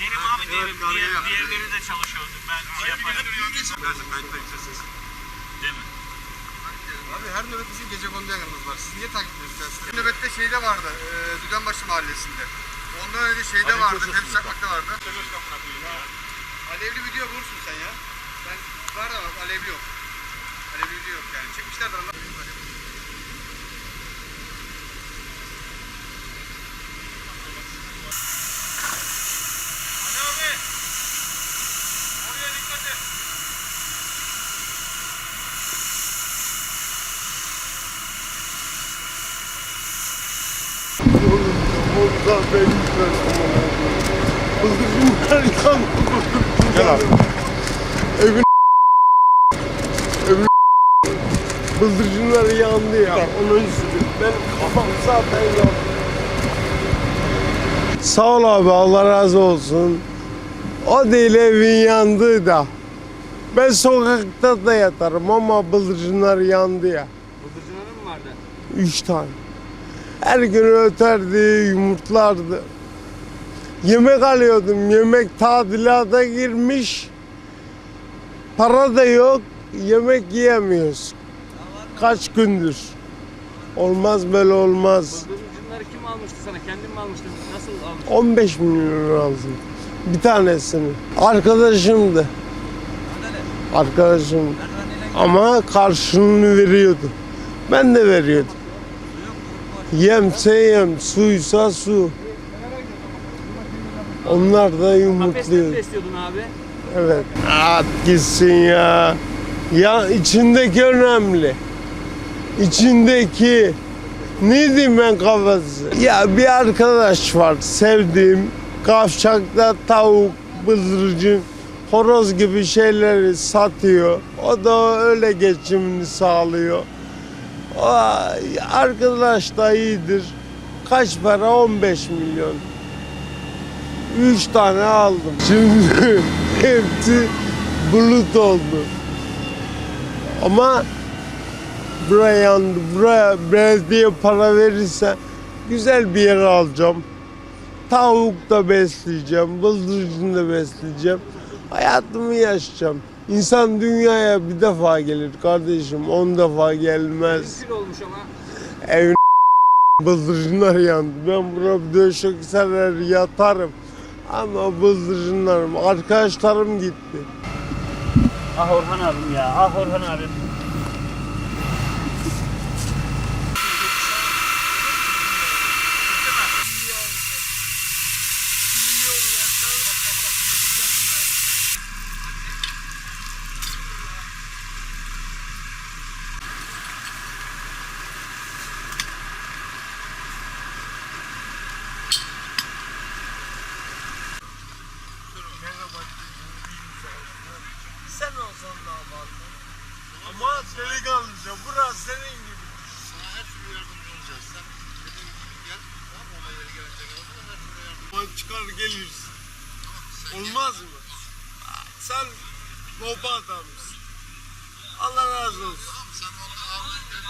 Benim abi diğerim, diğer, diğerleri de çalışıyordu. Ben şey yaparım. Değil mi? Abi her nöbet bizim gece konduya yanımız var. Siz niye takip ediyorsunuz? Bir nöbette şeyde vardı. E, Düdenbaşı mahallesinde. Ondan önce şeyde vardı. Tepsi Çakmak'ta vardı. Alevli video bulursun sen ya. Ben var da bak alevli yok. Alevli video yok yani. Çekmişlerdir Allah. Onlar benim Bıldırcınlar yandı. Gel abi. Evin Evin Bıldırcınlar yandı ya. Onun üstü. Ben kafam zaten yandı. Sağ ol abi Allah razı olsun. O değil evin yandı da. Ben sokakta da yatarım ama bıldırcınlar yandı ya. Bıldırcınların mı vardı? Üç tane. Her gün öterdi, yumurtlardı. Yemek alıyordum. Yemek tadilata girmiş. Para da yok. Yemek yiyemiyoruz. Kaç gündür. Olmaz böyle olmaz. Bıldırcınları kim almıştı sana? Kendin mi almıştın? Nasıl almıştın? 15 milyon lira aldım. Bir tanesini. Arkadaşımdı. Arkadaşım. Ama karşılığını veriyordu. Ben de veriyordum. Yemse yem, suysa su. Onlar da Kafeste mi yumurtluyor. besliyordun abi? Evet. At gitsin ya. Ya içindeki önemli. İçindeki ne diyeyim ben kafası? Ya bir arkadaş var sevdiğim. Kavşakta tavuk, bıldırcın, horoz gibi şeyleri satıyor. O da öyle geçimini sağlıyor. Arkadaş da iyidir. Kaç para? 15 milyon. Üç tane aldım. Şimdi hepsi bulut oldu. Ama buraya yandı. Buraya belediye para verirse güzel bir yer alacağım. Tavuk da besleyeceğim, bıldırcın da besleyeceğim. Hayatımı yaşayacağım. İnsan dünyaya bir defa gelir kardeşim, on defa gelmez. Kül olmuş ama. Evin bıldırcınlar yandı. Ben buraya döşek serer yatarım. Ama bıldırcınlarım, arkadaşlarım gitti. Ah Orhan abim ya. Ah Orhan abim. Sen olsan damadın. Ama delikanlıca, burası senin gibi. Sana her türlü yardımcı olacağız. Sen dediğin gibi gel. Tamam mı? Olay yeri gelecek kadar her türlü yardımcı Aman çıkar gelirsin. Sen Olmaz mı? Sen baba adamsın. Allah razı olsun. Tamam sen onu ağırlayın gel.